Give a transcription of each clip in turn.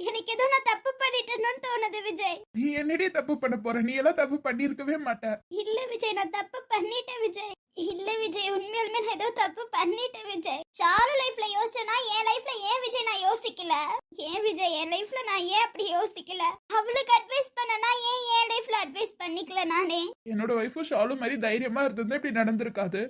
எனக்கு ஏதோ நான் தப்பு பண்ணிட்டேன்னு தோணுது விஜய். நீ என்னடி தப்பு பண்ண போற? நீ எல்லாம் தப்பு பண்ணியிருக்கவே மாட்ட. இல்ல விஜய் நான் தப்பு பண்ணிட்டேன் விஜய். இல்ல விஜய் உண்மையாலுமே நான் ஏதோ தப்பு பண்ணிட்டேன் விஜய். சாரு லைஃப்ல யோசிச்சேனா என் லைஃப்ல ஏன் விஜய் நான் யோசிக்கல? ஏன் விஜய் என் லைஃப்ல நான் ஏன் அப்படி யோசிக்கல? அவளுக்கு அட்வைஸ் பண்ணனா ஏன் என் லைஃப்ல அட்வைஸ் பண்ணிக்கல நானே? என்னோட ஒய்ஃபும் ஷாலும் மாதிரி தைரியமா இருந்திருந்தா இப்படி நடந்திருக்காது.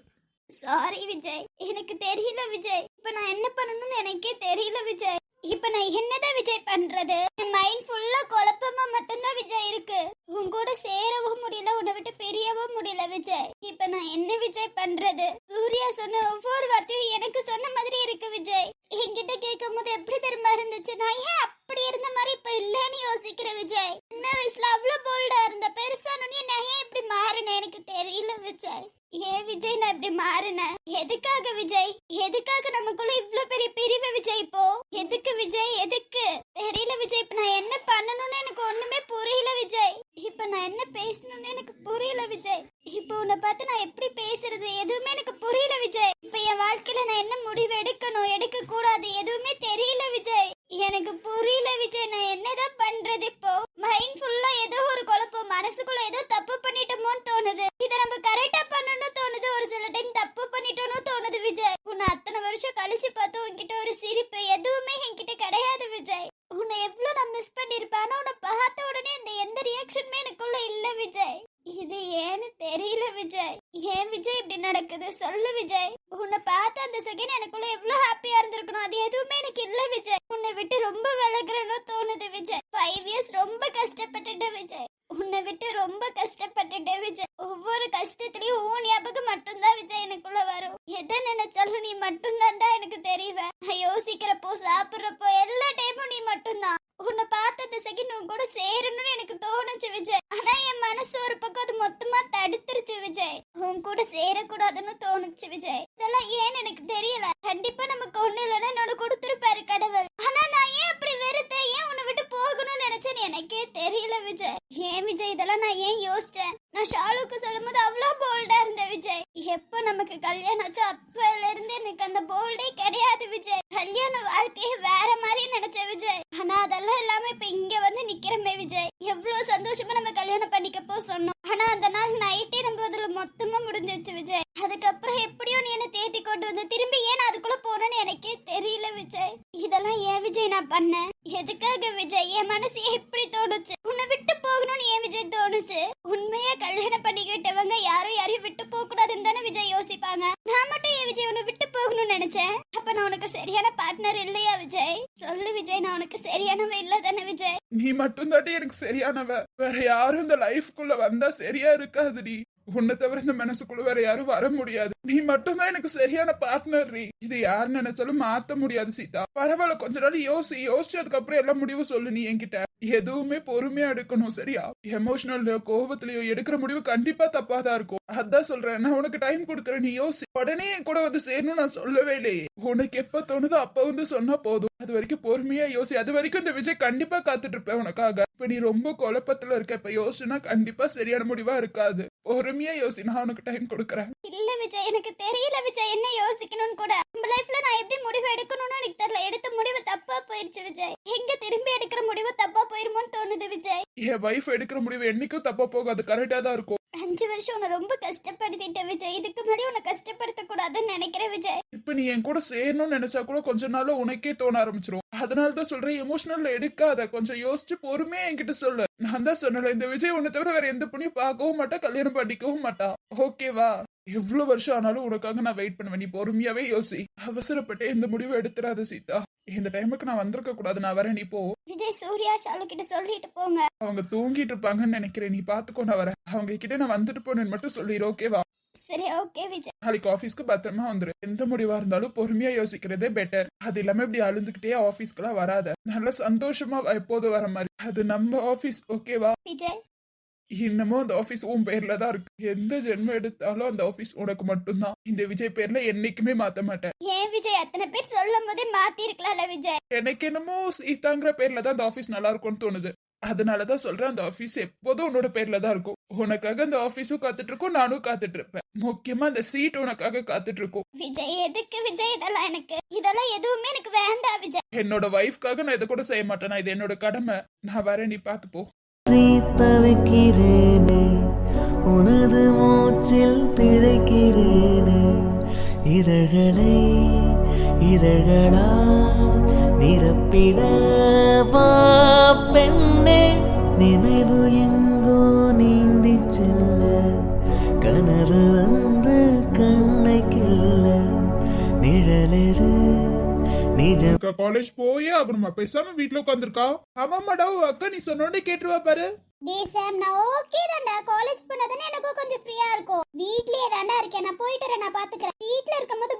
சாரி விஜய். எனக்கு தெரியல விஜய். இப்ப நான் என்ன பண்ணணும்னு எனக்கே தெரியல விஜய். இப்ப நான் என்னதான் விஜய் பண்றது? என் மைண்ட் ஃபுல்லா குழப்பமா மட்டும்தான் விஜய் இருக்கு. உன் கூட சேரவும் முடியல உன்னை விட்டு பிரியவும் முடியல விஜய். இப்ப நான் என்ன விஜய் பண்றது? சூர்யா சொன்ன ஒவ்வொரு வார்த்தையும் எனக்கு சொன்ன மாதிரி இருக்கு விஜய். என்கிட்ட கேட்கும் போது எப்படி தெரியுமா இருந்துச்சு? நான் ஏன் அப்படி இருந்த மாதிரி இப்ப இல்லன்னு யோசிக்கிறேன் விஜய். சின்ன வயசுல அவ்வளவு போல்டா இருந்த. பெருசானே நான் ஏன் இப்படி மாறினேன்? எனக்கு தெரியல விஜய். ஏன் விஜய் நான் இப்படி மாறினேன்? எதுக்காக விஜய்? எதுக்காக நமக்குள்ள இவ்ளோ பெரிய பிரிவு விஜய் இப்போ? எதுக்கு விஜய்? எதுக்கு? தெரியல விஜய். இப்ப நான் என்ன பண்ண எனக்கு ஒண்ணுமே புரியல விஜய் இப்ப நான் என்ன பேசணும்னு எனக்கு புரியல விஜய் இப்போ உன்னை பார்த்து நான் எப்படி பேசுறது எதுவுமே எனக்கு புரியல விஜய் இப்ப என் வாழ்க்கையில நான் என்ன முடிவு எடுக்கணும் எடுக்க கூடாது எதுவுமே தெரியல விஜய் எனக்கு புரியல விஜய் நான் என்னதான் பண்றது இப்போ மைண்ட் ஃபுல்லா ஏதோ ஒரு குழப்பம் மனசுக்குள்ள ஏதோ தப்பு பண்ணிட்டோமோன்னு தோணுது இத நம்ம கரெக்டா பண்ணணும்னு தோணுது ஒரு சில டைம் தப்பு பண்ணிட்டோம்னு தோணுது விஜய் உன்னை அத்தனை வருஷம் கழிச்சு பார்த்து உன்கிட்ட ஒரு சிரிப்பு எதுவுமே என்கிட்ட கிடையாது விஜய் உன்னை எவ்வளவு நான் மிஸ் பண்ணிருப்பேன் ஆனா உன்னை பார்த்த உடனே இந்த எந்த ரியாக்ஷனுமே எனக்குள்ள இல்ல விஜய் இது ஏன்னு தெரியல விஜய் ஏன் விஜய் இப்படி நடக்குது? சொல்லு விஜய். உன்னை பார்த்த அந்த செகண்ட் எனக்குள்ள எவ்வளவு ஹாப்பியா இருந்திருக்கணும்? அது எதுவுமே எனக்கு இல்ல விஜய். உன்னை விட்டு ரொம்ப விலகுறேன்னு தோணுது விஜய். ஃபைவ் இயர்ஸ் ரொம்ப கஷ்டப்பட்டுட்டேன் விஜய். உன்னை விட்டு ரொம்ப கஷ்டப்பட்டுட்டேன் விஜய். ஒவ்வொரு கஷ்டத்துலயும் உன் ஞாபகம் மட்டும்தான் விஜய் எனக்குள்ள வரும். எதை நினைச்சாலும் நீ மட்டும்தான்டா எனக்கு தெரியவ. நான் யோசிக்கிறப்போ சாப்பிடுறப்போ எல்லா டைமும் நீ மட்டும்தான். உன்னை பார்த்த அந்த செகண்ட் உன் கூட சேரணும்னு எனக்கு தோணுச்சு விஜய் ஆனா என் மனசு ஒரு பக்கம் அது மொத்தமா தடுத்துருச்சு விஜய் உன் கூட சேரக்கூடாதுன்னு தோணுச்சு விஜய் இதெல்லாம் ஏன்னு எனக்கு தெரியல கண்டிப்பா நமக்கு ஒண்ணு இல்லைன்னா என்னோட கொடுத்துருப்பாரு கடவுள் ஆனா நான் ஏன் அப்படி வெறுத்தேன் ஏன் உன்னை விட்டு போகணும்னு நினைச்சேன்னு எனக்கே தெரியல விஜய் ஏன் விஜய் இதெல்லாம் நான் ஏன் யோசிச்சேன் நான் ஷாலுக்கு சொல்லும் போது அவ்வளோ போல்டா இருந்தேன் விஜய் எப்போ நமக்கு கல்யாணம் ஆச்சோ அப்பல இருந்து எனக்கு அந்த போல்டே கிடையாது விஜய் கல்யாண வாழ்க்கையே வேற மாதிரி நினைச்சேன் விஜய் ஆனா அதெல்லாம் இல்லாம இப்ப இங்க வந்து நிக்கிறமே விஜய் எவ்வளவு சந்தோஷமா நம்ம கல்யாணம் பண்ணிக்கப்போ சொன்னோம். ஆனா அந்த நாள் நைட்டே நம்ம அதுல மொத்தமா முடிஞ்சிருச்சு விஜய். அதுக்கப்புறம் எப்படியோ நீ என்ன தேத்தி கொண்டு வந்து திரும்பி ஏன் அதுக்குள்ள போறேன்னு எனக்கே தெரியல விஜய். இதெல்லாம் ஏன் விஜய் நான் பண்ணேன்? எதுக்காக விஜய்? என் மனசு எப்படி தோணுச்சு? உன்னை விட்டு போகணும்னு ஏன் விஜய் தோணுச்சு? உண்மையா கல்யாணம் பண்ணிக்கிட்டவங்க யாரும் யாரையும் விட்டு போக கூடாதுன்னு தானே விஜய் யோசிப்பாங்க. நான் மட்டும் ஏன் விஜய் உன்னை விட்டு போகணும்னு நினைச்சேன்? அப்ப நான் உனக்கு சரியான பார்ட்னர் இல்லையா விஜய்? சொல்லு விஜய் நான் உனக்கு சரியானவ இல்ல தானே விஜய்? நீ மட்டும் தாட்டி எனக்கு சரியானவ. வேற யாரும் இந்த லைஃப்குள்ள வந்தா சரியா இருக்காதுடி. உன்னை தவிர இந்த மனசுக்குள்ள வேற யாரும் வர முடியாது. நீ மட்டும்தான் எனக்கு சரியான பார்ட்னர் ரீ. இது யார் நினைச்சாலும் மாத்த முடியாது சீதா. பரவாயில்ல கொஞ்ச நாள் யோசி. யோசிச்சதுக்கு அப்புறம் எல்லாம் முடிவு சொல்லு நீ என்கிட்ட. எதுவுமே பொறுமையா எடுக்கணும் சரியா? எமோஷனல்லயோ கோபத்திலயோ எடுக்கிற முடிவு கண்டிப்பா தப்பா தான் இருக்கும். அதான் சொல்றேன் நான் உனக்கு டைம் கொடுக்குறேன் நீ யோசி. உடனே என் கூட வந்து சேரணும் நான் சொல்லவே இல்லையே. உனக்கு எப்ப தோணுதோ அப்ப வந்து சொன்னா போதும். அது வரைக்கும் பொறுமையா யோசி. அது வரைக்கும் இந்த விஜய் கண்டிப்பா காத்துட்டு இருப்பேன் உனக்காக. இப்ப நீ ரொம்ப குழப்பத்துல இருக்க. இப்ப யோசிச்சுனா கண்டிப்பா சரியான முடிவா இருக்காது. பொறுமையா யோசி. நான் உனக்கு டைம் கொடுக்குறேன். இல்ல விஜய் எனக்கு தெரியல விஜய். என்ன யோசிக்கணும்னு கூட. நம்ம லைஃப்ல நான் எப்படி முடிவு எடுக்கணும்னு எனக்கு தெரியல. எடுத்த முடிவு தப்பா போயிருச்சு விஜய். எங்க திரும்பி எடுக்கிற முடிவு தப்பா போயிருமோன்னு தோணுது விஜய். என் வைஃப் எடுக்கிற முடிவு என்னைக்கும் தப்பா போகாது. கரெக்டா தான் இருக்கும். அஞ்சு வருஷம் உன்னை ரொம்ப கஷ்டப்படுத்திட்டேன் விஜய். இதுக்கு முன்னாடி உன்னை கஷ்டப்படுத்த கூடாதுன்னு நினைக்கிறேன் விஜய். இப்ப நீ என் கூட சேரணும்னு நினைச்சா கூட கொஞ்ச நாள்ல உனக்கே தோண ஆரம்பிச்சிரும். அதனால தான் சொல்றேன் எமோஷனல்ல எடுக்காத. கொஞ்சம் யோசிச்சு பொறுமையா என்கிட்ட சொல்லு. நான் தான் சொன்னல இந்த விஜய் உன்னை தவிர வேற எந்த பொண்ணையும் பார்க்கவும் மாட்டா கல்யாணம் பண்ணிக்கவும் மாட்டா. ஓகேவா எவ்வளவு வருஷம் ஆனாலும் உனக்காக நான் வெயிட் பண்ணுவேன். நீ பொறுமையாவே யோசி. அவசரப்பட்டு இந்த முடிவை எடுத்துறாத சீதா. இந்த டைமுக்கு நான் வந்திருக்க கூடாது. நான் வரேன் நீ போ. விஜய் சூர்யா ஷாலு கிட்ட சொல்லிட்டு போங்க. அவங்க தூங்கிட்டு இருப்பாங்கன்னு நினைக்கிறேன். நீ பாத்துக்கோ நான் வரேன். அவங்க கிட்ட நான் வந்துட்டு போனேன்னு மட்டும் சொல்லிடு ஓகேவா சரி ஓகே விஜய். நாளைக்கு ஆபீஸ்க்கு பத்திரமா வந்துரு. எந்த முடிவா இருந்தாலும் பொறுமையா யோசிக்கிறதே பெட்டர் அது இல்லாம இப்படி அழுந்துகிட்டே ஆபீஸ்க்குலாம் வராத. நல்ல சந்தோஷமா எப்போதும் வர மாதிரி. அது நம்ம ஆபீஸ் ஓகேவா விஜய். இன்னமும் அந்த ஆபீஸ் உன் பேர்ல தான் இருக்கு. எந்த ஜென்மம் எடுத்தாலும் அந்த ஆபீஸ் உனக்கு மட்டும்தான். இந்த விஜய் பேர்ல என்னைக்குமே மாத்த மாட்டேன். ஏன் விஜய்? அத்தனை பேர் சொல்லும் போதே மாத்தி இருக்கலாம்ல விஜய். எனக்கு என்னமோ சீதாங்கிற பேர்ல தான் அந்த ஆபீஸ் நல்லா இருக்கும்னு தோணுது. அதனாலதான் சொல்றேன் அந்த ஆபீஸ் எப்போதும் உன்னோட பேர்ல தான் இருக்கும். உனக்காக அந்த ஆபீஸும் காத்துட்டு இருக்கும் நானும் காத்துட்டு இருப்பேன் முக்கியமா அந்த சீட் உனக்காக காத்துட்டு இருக்கும் விஜய் எதுக்கு விஜய் இதெல்லாம் எனக்கு? இதெல்லாம் எதுவுமே எனக்கு வேண்டாம் விஜய். என்னோட ஒய்ஃப்காக நான் இதை கூட செய்ய மாட்டேன். இது என்னோட கடமை. நான் வரேன் நீ பார்த்து போ. தவிக்கிறேனே உனது மூச்சில் பிழைக்கிறேனே இதழ்களை இதழ்களால் நிரப்பிட வா பெண்ணே? நினைவு எங்கோ நீந்தி செல்ல. கனவு வந்து கண்ணை கில்ல. நிழலெது நிஜம் காலேஜ் போயே ஆகணுமா? பேசாம வீட்ல உட்காந்துருக்கா ஆமாமாடா உன் அக்கா நீ சொன்னோடனே கேட்டுருவா பாரு. டே சாம் நான் ஓகே தான்டா. காலேஜ் போனாதானே எனக்கும் கொஞ்சம் ஃப்ரீயா இருக்கும். வீட்லயே தான்டா இருக்கேன். நான் போயிட்டு வரேன் நான் பாத்துக்கிறேன். வீட்ல இருக்கும்போது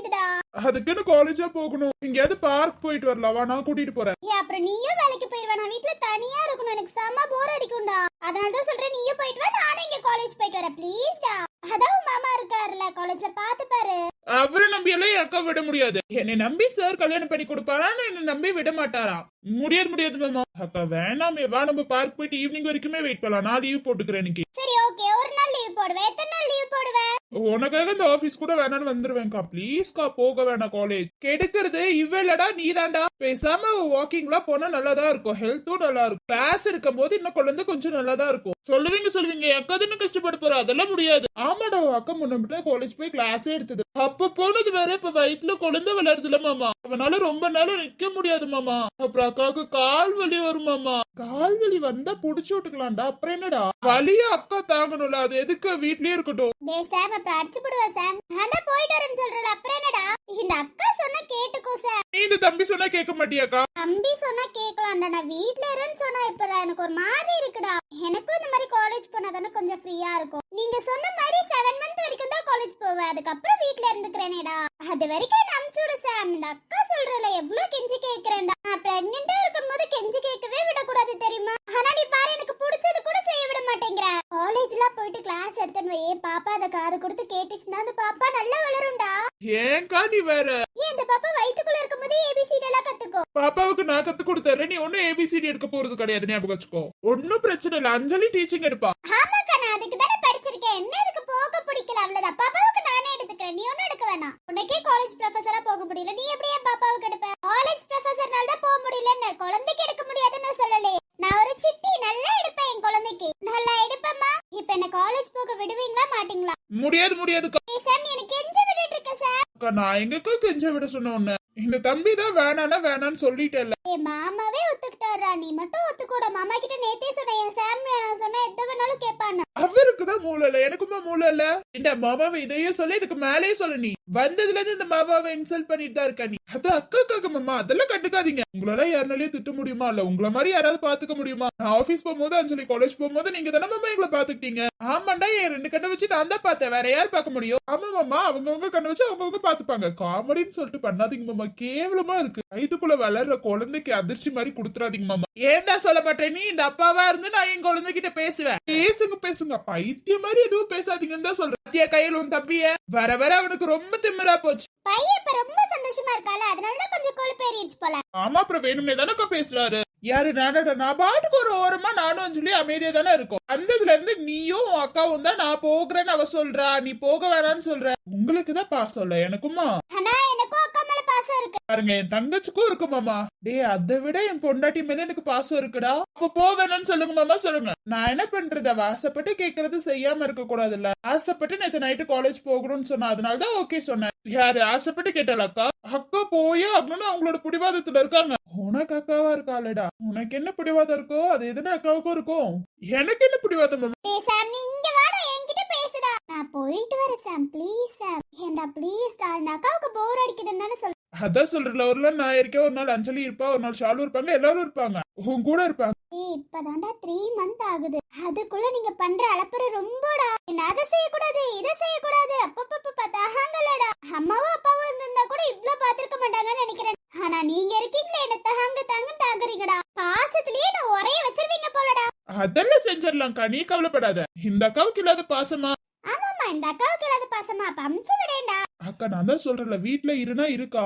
அடிக்குதுடா அதுக்குன்னு காலேஜா போகணும். எங்கேயாவது பார்க் போயிட்டு வரலாம். வா நான் கூட்டிட்டு போறேன். ஏ அப்புறம் நீயும் வேலைக்கு போயிடுவா நான் வீட்ல தனியா இருக்கணும். எனக்கு செம்ம போர் அடிக்கும்டா. அதனால தான் சொல்றேன் நீயும் போயிட்டு வா. நானும் இங்க காலேஜ் போயிட்டு வரேன். ப்ளீஸ்டா அதான் மாமா இருக்காருல்ல காலேஜ்ல பாத்து பாரு. அவரை நம்பி எல்லாம் என் அக்கா விட முடியாது. என்னை நம்பி சார் கல்யாணம் பண்ணி கொடுப்பாரான்னு என்னை நம்பி விட மாட்டாராம் முடியாது முடியாது மாமா. அக்கா வேணாமே. வா நம்ம பார்க் போயிட்டு ஈவினிங் வரைக்குமே வெயிட் பண்ணலாம். நான் லீவ் போட்டுக்கிறேன் இன்னைக்கு. சரி ஓகே ஒரு நாள் லீவ் போடுவேன். எத்தனை நாள் லீவ் போடுவேன் உனக்காக இந்த ஆபீஸ் கூட வேணாம்னு வந்துருவேன்க்கா. ப்ளீஸ்க்கா போக வேணாம் காலேஜ் கெடுக்கிறது இவ்வளடா நீதான்டா. பேசாம வாக்கிங்லாம் போனா நல்லாதான் இருக்கும். ஹெல்த்தும் நல்லா இருக்கும். கிளாஸ் எடுக்கும் போது இன்னும் குழந்தை கொஞ்சம் நல்லாதான் இருக்கும். சொல்லுவீங்க சொல்லுவீங்க. என் அக்கா தானே கஷ்டப்பட போறா. அதெல்லாம் முடியாது. ஆமாடா உன் அக்கா காலேஜ் போய் கிளாஸே எடுத்தது. அப்ப போனது வேற. இப்ப வயிற்றுல குழந்தை வளருதுல மாமா. அவனால ரொம்ப நேரம் நிக்க முடியாது மாமா. அப்புறம் அக்காவுக்கு கால் வலி வரும் மாமா. கால் வலி வந்தா புடிச்சு விட்டுக்கலாம்டா. அப்புறம் என்னடா? வலிய அக்கா தாங்கணும்ல. அது எதுக்கு? வீட்லயே இருக்கட்டும். அப்புறம் அடிச்சு போடுவேன் சாம் அதான் போயிட்டு வரேன்னு சொல்றேன் அப்புறம் என்னடா? இந்த அக்கா சொன்னா கேட்டுக்கோ சாம் நீ இந்த தம்பி சொன்னா கேட்க மாட்டியாக்கா? தம்பி சொன்னா கேட்கலாம்டா நான் வீட்ல இருன்னு சொன்னா இப்ப எனக்கு ஒரு மாதிரி இருக்குடா. எனக்கும் இந்த மாதிரி காலேஜ் போனா தானே கொஞ்சம் ஃப்ரீயா இருக்கும். நீங்க சொன்ன மாதிரி செவன் மந்த் வரைக்கும் தான் காலேஜ் போவேன். அதுக்கப்புறம் வீட்ல இருந்துக்கிறேனேடா. அது வரைக்கும் அனுப்பிச்சு விடு சாம் இந்த அக்கா சொல்றல எவ்வளவு கெஞ்சி கேக்குறேன்டா நான் பிரெக்னெண்டா இருக்கும்போது கெஞ்சி கேட்கவே விடக்கூடாது தெரியுமா? ஆனா நீ பாரு எனக்கு பிடிச்சது கூட செய்ய விட மாட்டேங்கிற காலேஜ்லாம் போயிட்டு கிளாஸ் எடுத்துன்னு வை பாப்பா அதை காது கொடுத்து கேட்டுச்சுன்னா அந்த பாப்பா நல்லா வளரும்டா. ஏன்க்கா நீ வேற? ஏன் இந்த பாப்பா வயித்துக்குள்ள இருக்கும்போது ஏபிசிடி எல்லாம் கத்துக்கோ பாப்பாவுக்கு நான் கத்து கொடுத்துறேன் நீ ஒன்னும் ஏபிசிடி எடுக்க போறது கிடையாது ஞாபகம் வச்சுக்கோ. ஒன்னும் பிரச்சனை இல்ல அஞ்சலி டீச்சிங் எடுப்பா. ஆமாக்கா நான் அதுக்கு தானே படிச்சிருக்கேன். என்ன இதுக்கு போக பிடிக்கல? அவ்வளவுதான். பாப்பாவுக்கு நானே எடுத்துக்கிறேன். நீ ஒன்னும் எடுக்க வேணாம். உனக்கே காலேஜ் ப்ரொஃபஸரா போக முடியல. நீ எப்படி என் பாப்பாவுக்கு எடுப்ப? காலேஜ் ப்ரொஃபஸர்னால தான் போக முடியலன்னு. குழந்தைக்கு எடுக்க முடியாதுன்னு சொல்லலே. நான் ஒரு சித்தி நல்லா எடுப்பேன் என் குழந்தைக்கு. நல்லா எடுப்பேம்மா இப்ப என்ன காலேஜ் போக விடுவீங்களா மாட்டீங்களா? முடியாது முடியாதுக்கா ஏய் சார் நீ எனக்கு கெஞ்ச விட்டுட்டு இருக்க சார் அக்கா, நான் எங்கக்கா கெஞ்ச விட சொன்ன இந்த தம்பி தான் வேணானா வேணான்னு சொல்லிட்டேல்ல. ஏ மாமாவே ஒத்துக்கிட்டாரா? நீ மட்டும் ஒத்துக்கூட. மாமா கிட்ட நேத்தே சொன்னேன் என் சாம் நான் சொன்னா எது வேணாலும் கேட்பான்னு அவருக்கு தான் மூளை இல்ல எனக்குமா மூளை இல்ல? இந்த மாமாவை இதையே சொல்லி இதுக்கு மேலேயே சொல்ல நீ. வந்ததுல இருந்து இந்த மாமாவை இன்சல்ட் பண்ணிட்டு தான் இருக்க நீ அது அக்காக்காக மாமா அதெல்லாம் கண்டுக்காதீங்க. உங்களால யாருனாலயும் திட்ட முடியுமா? இல்ல உங்களை மாதிரி யாராவது பாத்துக்க முடியுமா? நான் ஆபீஸ் போகும்போது அஞ்சலி காலேஜ் போகும்போது நீங்க தானே மாமா எங்களை பாத்துக்கிட்டீங்க? ஆமாண்டா என் ரெண்டு கண்ணை வச்சு நான் தான் பார்த்தேன். வேற யார் பார்க்க முடியும்? ஆமா மாமா அவங்கவுங்க கண்ணை வச்சு அவங்கவுங்க பாத்துப்பாங்க. காமெடின்னு சொல்லிட்டு பண்ணாதீங்க மாமா. கேவலமா இருக்கு. வயித்துக்குள்ள வளர்ற குழந்தைக்கு அதிர்ச்சி மாதிரி கொடுத்துறாதீங்க மாமா. ஏன்டா சொல்ல மாட்டேன் நீ? இந்த அப்பாவா இருந்து நான் என் குழந்தைகிட்ட பேசுவேன். பேசுங்க பேசுங்க. பைத்தியம் மாதிரி எதுவும் பேசாதீங்கன்னு தான் சொல்றேன். அத்தியா கையில் உன் தம்பிய வர வர அவனுக்கு ரொம்ப திமிரா போச்சு. பையன் இப்ப ரொம்ப சந்தோஷமா இருக்கால அதனால தான் கொஞ்சம் கொழுப்பேறிடுச்சு போல. ஆமா அப்புறம் வேணும்னே தானக்கா பேசுறாரு. யாரு நானடா நான் பாட்டுக்கு ஒரு ஓரமா நானும் சொல்லி அமைதியா தானே இருக்கும். அந்ததுல இருந்து நீயும் உன் அக்காவும் தான் நான் போகிறேன்னு அவ சொல்றா. நீ போக வேணான்னு சொல்ற. உங்களுக்கு தான் பாசம் இல்ல எனக்குமா? ஆனா எனக்கும் அக்கா மேல பாருங்க என் தங்கச்சிக்கும் இருக்கு மாமா. டேய் அதை விட என் பொண்டாட்டி மேல எனக்கு பாசம் இருக்குடா. அப்ப போவேணும்னு சொல்லுங்க மாமா சொல்லுங்க. நான் என்ன பண்றது? அவ ஆசைப்பட்டு கேக்குறது செய்யாம இருக்க கூடாதுல்ல ஆசைப்பட்டு நேத்து நைட்டு காலேஜ் போகணும்னு சொன்னா அதனாலதான் ஓகே சொன்னேன். யாரு ஆசைப்பட்டு கேட்டால அக்கா? அக்கா போயே அப்படின்னு அவங்களோட பிடிவாதத்துல இருக்காங்க. உனக்கு அக்காவா இருக்காளடா. உனக்கு என்ன பிடிவாதம் இருக்கோ அது எதுனா அக்காவுக்கும் இருக்கும். எனக்கு என்ன பிடிவாதம் பேசுடா. போயிட்டு வர சாம். Please Sam. ஏண்டா ப்ளீஸ் அந்த அக்காவுக்கு போர் அடிக்குதுன்னு தானே அதான் சொல்றேன் ஒரு நாள் நான் இருக்கேன் ஒரு நாள் அஞ்சலி இருப்பா ஒரு நாள் ஷாலு இருப்பாங்க எல்லாரும் இருப்பாங்க. உன் கூட இருப்பாங்க. ஏய் இப்பதான்டா த்ரீ மந்த் ஆகுது. அதுக்குள்ள நீங்க பண்ற அலப்பற ரொம்படா. என்ன அதை செய்யக்கூடாது இதை செய்யக்கூடாது. அப்பப்பப்ப தகாங்கலடா அம்மாவும் அப்பாவும் இருந்திருந்தா கூட இவ்ளோ பாத்திருக்க மாட்டாங்கன்னு நினைக்கிறேன். ஆனா நீங்க இருக்கீங்களே என்ன தகாங்க தாங்க தாங்குறீங்கடா. பாசத்திலேயே நான் உரைய வச்சிருவீங்க போலடா. அதெல்லாம் செஞ்சிடலாம்க்கா நீ கவலைப்படாத. இந்த அக்காவுக்கு இல்லாத பாசமா? ஆமாமா இந்த அக்காவுக்கு இல்லாத பாசமா? அப்ப அமிச்சு விடேன்டா. அக்கா நான் தான் சொல்றேன்ல வீட்ல இருனா இருக்கா?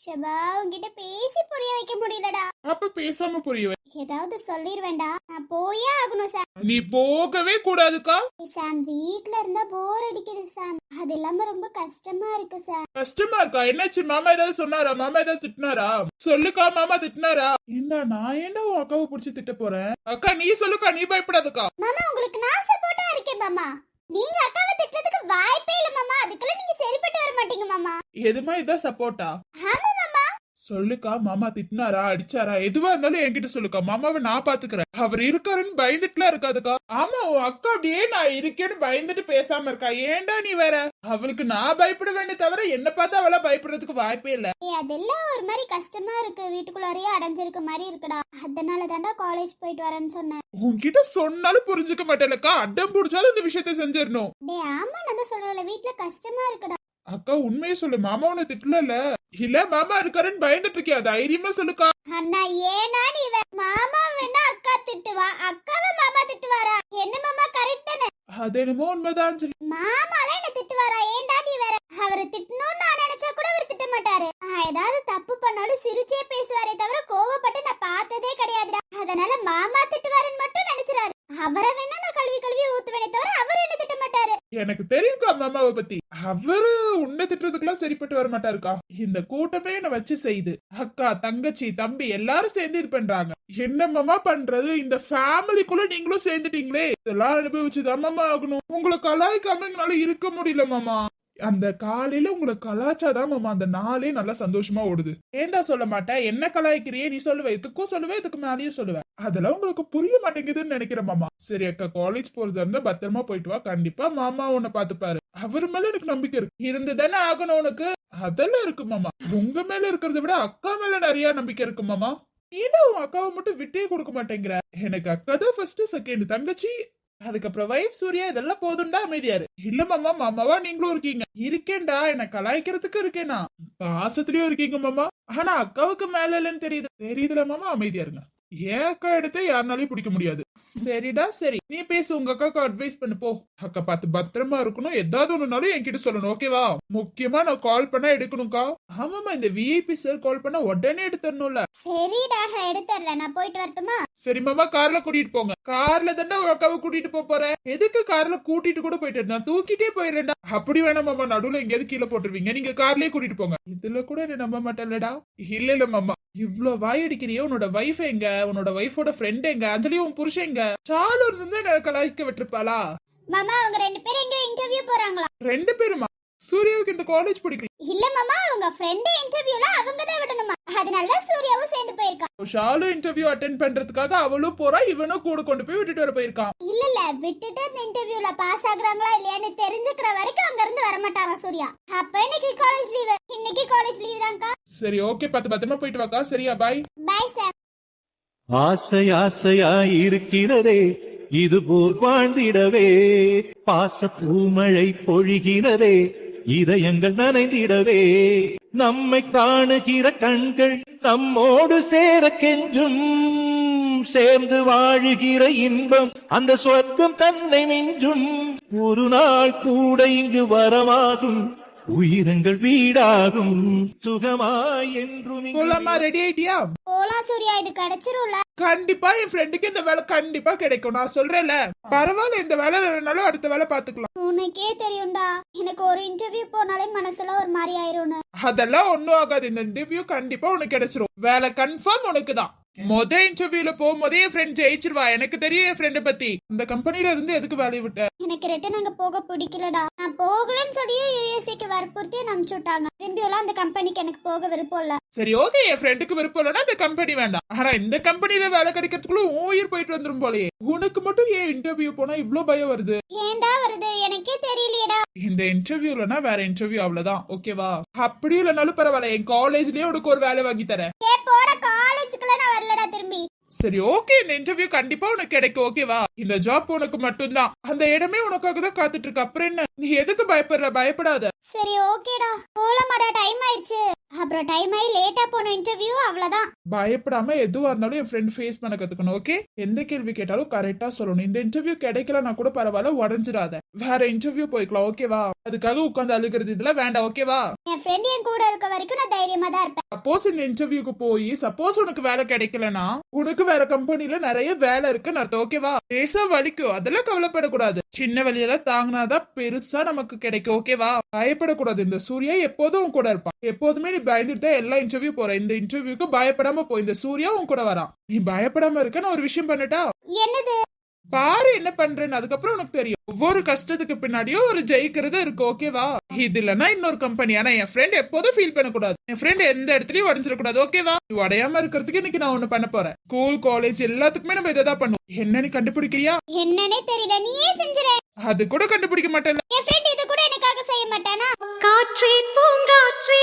ஷபா உன்கிட்ட பேசி புரிய வைக்க முடியலடா. அப்ப பேசாம புரிய வை. ஏதாவது சொல்லிடுவேன்டா நான் போயே ஆகணும் சார் நீ போகவே கூடாதுக்கா. சாம் வீட்ல இருந்தா போர் அடிக்குது சாம். அது இல்லாம ரொம்ப கஷ்டமா இருக்கு சார் கஷ்டமா இருக்கா? என்னாச்சு? மாமா ஏதாவது சொன்னாரா? மாமா ஏதாவது திட்டினாரா? சொல்லுக்கா மாமா திட்டினாரா? என்ன நான் என்ன உன் அக்காவை புடிச்சு திட்ட போறேன்? அக்கா நீ சொல்லுக்கா நீ பயப்படாதக்கா. மாமா உங்களுக்கு நான் சப்போர்ட்டா இருக்கேன் மாமா. நீங்க அக்காவை திட்டதுக்கு வாய்ப்பே இல்ல மாமா. அதுக்கெல்லாம் நீங்க சரிப்பட்டு வர மாட்டீங்க மாமா. எதுமா இதான் சப்போர்ட்டா? ஆமா மாமா. சொல்லுக்கா மாமா திட்டினாரா அடிச்சாரா? எதுவா இருந்தாலும் என்கிட்ட சொல்லுக்கா. மாமாவை நான் பாத்துக்கிறேன். அவர் இருக்காருன்னு பயந்துட்டுலாம் இருக்காதுக்கா. ஆமா உன் அக்கா அப்படியே நான் இருக்கேன்னு பயந்துட்டு பேசாம இருக்கா? ஏன்டா நீ வேற? அவளுக்கு நான் பயப்பட வேண்டிய தவிர என்ன பார்த்து அவளா பயப்படுறதுக்கு வாய்ப்பே இல்ல. அதெல்லாம் ஒரு மாதிரி கஷ்டமா இருக்கு. வீட்டுக்குள்ளாரையே அடைஞ்சிருக்க மாதிரி இருக்குடா. அதனால தான்டா காலேஜ் போயிட்டு வரேன்னு சொன்னேன். உன்கிட்ட சொன்னாலும் புரிஞ்சுக்க மாட்டேலக்கா அடம் பிடிச்சாலும் இந்த விஷயத்த செஞ்சிடணும். டேய் ஆமா நான் தான் சொல்றேன்ல வீட்ல கஷ்டமா இருக்குடா. அக்கா உண்மையை சொல்லு. மாமா உன்னை திட்டல. இல்ல மாமா இருக்காருன்னு பயந்துட்டு இருக்கியா? தைரியமா சொல்லுக்கா. அண்ணா ஏனா நீ மாமா வேணா அக்கா திட்டுவா. அக்காவை மாமா திட்டுவாரா? என்ன மாமா கரெக்ட் தானே? அது என்னமோ உண்மைதான் சொல்லி மாமாலாம் என்ன திட்டுவாரா? ஏன்டா நீ வேற அவரை திட்டணும்னு நான் நினைச்சா கூட அவர் திட்ட மாட்டாரு. நான் ஏதாவது தப்பு பண்ணாலும் சிரிச்சே பேசுவாரே தவிர கோவப்பட்டு நான் பார்த்ததே கிடையாதுடா. அதனால மாமா திட்டுவாருன்னு மட்டும் நினைச்சிடாரு அவரை வேணா நான் கழுவி கழுவி ஊத்துவேனே தவிர அவர் என்ன திட்ட மாட்டாரு? எனக்கு தெரியும்க்கா மாமாவை பத்தி. அவரு உன்னை திட்டுறதுக்கெல்லாம் சரிப்பட்டு வர மாட்டாருக்கா? இந்த கூட்டமே என்ன வச்சு செய்யுது அக்கா தங்கச்சி தம்பி எல்லாரும் சேர்ந்து இது பண்றாங்க. என்னமாமா பண்றது? இந்த ஃபேமிலிக்குள்ள நீங்களும் சேர்ந்துட்டீங்களே. இதெல்லாம் அனுபவிச்சுதான் மாமா ஆகணும். உங்களை கலாய்க்காம எங்களால இருக்க முடியல மாமா. அந்த காலையில உங்களை கலாச்சாதான் மாமா அந்த நாளே நல்லா சந்தோஷமா ஓடுது. ஏன்டா சொல்ல மாட்டேன் என்ன கலாய்க்கிறியே? நீ சொல்லுவ. இதுக்கும் சொல்லுவேன் இதுக்கு மேலேயும் சொல்லுவேன் அதெல்லாம் உங்களுக்கு புரிய மாட்டேங்குதுன்னு நினைக்கிறேன் மாமா. சரி அக்கா காலேஜ் போறதா இருந்தா பத்திரமா போயிட்டு வா. கண்டிப்பா மாமா உன்னை பாத்துப்பாரு. அவர் மேல எனக்கு நம்பிக்கை இருக்கு. இருந்துதானே ஆகணும் உனக்கு? அதெல்லாம் இருக்கு மாமா. உங்க மேல இருக்கிறத விட அக்கா மேல நிறைய நம்பிக்கை இருக்கு மாமா. ஏன்னா உன் அக்காவை மட்டும் விட்டே கொடுக்க மாட்டேங்கிற. எனக்கு அக்கா தான் ஃபர்ஸ்ட் செகண்ட் தங்கச்சி. அதுக்கப்புறம் வைஃப் சூர்யா இதெல்லாம் போதும்டா அமைதியாரு. இல்ல மாமா மாமாவா நீங்களும் இருக்கீங்க. இருக்கேன்டா என்ன கலாய்க்கிறதுக்கு இருக்கேனா. பாசத்துலயும் இருக்கீங்க மாமா. ஆனா அக்காவுக்கு மேல இல்லைன்னு தெரியுது. தெரியுதுல மாமா அமைதியா இருங்க. ஏன் அக்கா எடுத்து யாருனாலையும் பிடிக்க முடியாது? சரிடா சரி. நீ பேசு உங்க அக்காவுக்கு அட்வைஸ் பண்ணு போ. அக்கா பார்த்து பத்திரமா இருக்கணும். ஏதாவது ஒண்ணுனாலும் என்கிட்ட சொல்லணும் ஓகேவா முக்கியமா நான் கால் பண்ணா எடுக்கணும்க்கா. ஆமாமா இந்த விஐபி சார் கால் பண்ணா உடனே எடுத்துடணும்ல. சரிடா நான் எடுத்துறேன் நான் போயிட்டு வரட்டுமா? சரி மாமா கார்ல கூட்டிட்டு போங்க. கார்ல தானே உங்க அக்காவை கூட்டிட்டு போப் போறேன் எதுக்கு கார்ல கூட்டிட்டு கூட போயிட்டு நான் தூக்கிட்டே போயிடுறேன்டா. அப்படி வேணாம் மாமா. நடுவுல எங்கேயாவது கீழே போட்டுருவீங்க. நீங்க கார்லயே கூட்டிட்டு போங்க. இதுல கூட என்ன நம்ப மாட்டேன்லடா. இல்ல இல்ல மாமா. இவ்ளோ வாய் அடிக்கிறியே உன்னோட வைஃப் எங்க? உன்னோட வைஃபோட ஃப்ரெண்ட் எங்க? அஞ்சலி உன் புருஷன் எங்க? சாலு இருந்து கலாய்க்க விட்டுருப்பாளா? மாமா அவங்க ரெண்டு பேரும் எங்கேயோ இன்டர்வியூ போறாங்களா? ரெண்டு பேருமா? சூர்யாவுக்கு இந்த காலேஜ் பிடிக்கல. இல்ல மாமா அவங்க ஃப்ரெண்ட் இன்டர்வியூல அவங்க தான் விடணுமா? அதனால தான் சூர்யாவும் சேர்ந்து போயிருக்கான். ஷாலு இன்டர்வியூ அட்டென்ட் பண்றதுக்காக அவளும் போறா இவனும் கூட கொண்டு போய் விட்டுட்டு வர போயிருக்கான். இல்ல இல்ல விட்டுட்டு அந்த இன்டர்வியூல பாஸ் ஆகுறாங்களா இல்லையான்னு தெரிஞ்சுக்கிற வரைக்கும் அங்க இருந்து வர மாட்டாரா சூர்யா? அப்ப இன்னைக்கு காலேஜ் லீவு இன்னைக்கு காலேஜ் லீவ் தான்க்கா. சரி ஓகே பத்து பத்திரமா போயிட்டு வாக்கா. சரியா பாய் பாய் சார் ஆசை ஆசையாய் இருக்கிறதே இது போல் வாழ்ந்திடவே. பாச பூமழை பொழிகிறதே இதயங்கள் நனைந்திடவே. நம்மை காணுகிற கண்கள் நம்மோடு சேர கென்றும் சேர்ந்து வாழுகிற இன்பம் அந்த சொர்க்கம் தன்னை மிஞ்சும் ஒரு நாள் கூட இங்கு வரமாகும் உயிரங்கள் வீடாகும். சுகமாய் என்றும் ரெடி ஆயிட்டியா? போலாம் சூர்யா இது கிடைச்சிரும்ல. கண்டிப்பா என் ஃப்ரெண்டுக்கு இந்த வேலை கண்டிப்பா கிடைக்கும். நான் சொல்றேன்ல. பரவாயில்ல இந்த வேலை இல்லைனாலும் அடுத்த வேலை பாத்துக்கலாம் உனக்கே தெரியும்டா. எனக்கு ஒரு இன்டர்வியூ போனாலே மனசுல ஒரு மாதிரி ஆயிரும்னு. அதெல்லாம் ஒண்ணும் ஆகாது. இந்த இன்டர்வியூ கண்டிப்பா உனக்கு கிடைச்சிரும். வேலை கன்ஃபார்ம் உனக்கு தான் மொத இன்டர்வியூல போகும்போதே என் ஃப்ரெண்ட் ஜெயிச்சிருவா. எனக்கு தெரியும் என் ஃப்ரெண்ட பத்தி. இந்த கம்பெனில இருந்து எதுக்கு வேலையை விட்ட? எனக்கு ரிட்டன் அங்க போக பிடிக்கலடா. நான் போகலன்னு சொல்லியே யூஎஸ்ஏக்கு வற்புறுத்தி அனுப்பிச்சு விட்டாங்க. திரும்பியெல்லாம் அந்த கம்பெனிக்கு எனக்கு போக விருப்பம் இல்ல. சரி ஓகே என் ஃப்ரெண்டுக்கு விருப்பம் இல்லைன்னா இந்த கம்பெனி வேண்டாம். ஆனா இந்த கம்பெனில வேலை கிடைக்கிறதுக்குள்ள உயிர் போயிட்டு வந்துரும் போலயே. உனக்கு மட்டும் ஏன் இன்டர்வியூ போனா இவ்ளோ பயம் வருது? ஏன்டா வருது? எனக்கே தெரியலையேடா. இந்த இன்டர்வியூலனா வேற இன்டர்வியூ அவ்வளவுதான் ஓகேவா அப்படி இல்லைனாலும் பரவாயில்ல என் காலேஜ்லயே உனக்கு ஒரு வேலை வாங்கி தரேன். ஏ போட காலேஜுக்குள்ள நான் வரலடா திரும்பி. சரி ஓகே இந்த இன்டர்வியூ கண்டிப்பா உனக்கு கிடைக்கும் ஓகேவா இந்த ஜாப் உனக்கு மட்டும்தான். அந்த இடமே உனக்காக தான் காத்துட்டு இருக்கு. அப்புறம் என்ன? நீ எதுக்கு பயப்படுற? பயப்படாத. சரி ஓகேடா போலாமாடா டைம் ஆயிடுச்சு. அப்புறம் டைம் ஆகி லேட்டா போன இன்டர்வியூ அவ்வளவுதான். பயப்படாம எதுவா இருந்தாலும் என் ஃப்ரெண்ட் ஃபேஸ் பண்ண கத்துக்கணும் ஓகே எந்த கேள்வி கேட்டாலும் கரெக்டா சொல்லணும். இந்த இன்டர்வியூ கிடைக்கலனா கூட பரவாயில்ல உடஞ்சிடாத. வேற இன்டர்வியூ போய்க்கலாம் ஓகேவா அதுக்காக உட்காந்து அழுகிறது இதெல்லாம் வேண்டாம் ஓகேவா என் ஃப்ரெண்ட் என் கூட இருக்க வரைக்கும் நான் தைரியமா தான் இருப்பேன். சப்போஸ் இந்த இன்டர்வியூக்கு போய் சப்போஸ் உனக்கு வேலை கிடைக்கலனா உனக்கு வேற கம்பெனில நிறைய வேலை இருக்குன்னு அர்த்தம் ஓகேவா பேச வலிக்கும் அதெல்லாம் கவலைப்படக்கூடாது. சின்ன வழியெல்லாம் தாங்கினாதான் பெருசா நமக்கு கிடைக்கும் ஓகேவா பயப்படக்கூடாது. இந்த சூர்யா எப்போதும் கூட இருப்பான் எப்போதுமே நீ பயந்துட்டு தான் எல்லா இன்டர்வியூ போற. இந்த இன்டர்வியூக்கு பயப்படாம போ. இந்த சூர்யா உன் கூட வரான் நீ பயப்படாம இருக்க நான் ஒரு விஷயம் பண்ணட்டா? என்னது? பாரு என்ன பண்றேன்னு அதுக்கப்புறம் உனக்கு தெரியும். ஒவ்வொரு கஷ்டத்துக்கு பின்னாடியும் ஒரு ஜெயிக்கிறது இருக்கு ஓகேவா இது இல்லனா இன்னொரு கம்பெனி ஆனா என் ஃப்ரெண்ட் எப்போதும் ஃபீல் பண்ணக்கூடாது. என் ஃப்ரெண்ட் எந்த இடத்துலயும் உடஞ்சிடக்கூடாது ஓகேவா நீ உடையாம இருக்கிறதுக்கு இன்னைக்கு நான் ஒண்ணு பண்ண போறேன். ஸ்கூல் காலேஜ் எல்லாத்துக்குமே நம்ம இதை தான் பண்ணுவோம். என்ன நீ கண்டுபிடிக்கிறியா? என்னன்னே தெரியல நீயே செஞ்சிரு. அது கூட கண்டுபிடிக்க மாட்டேன் என் ஃப்ரெண்ட் இது கூட எனக்காக செய்ய மாட்டானா? காற்றே பூங்காற்றே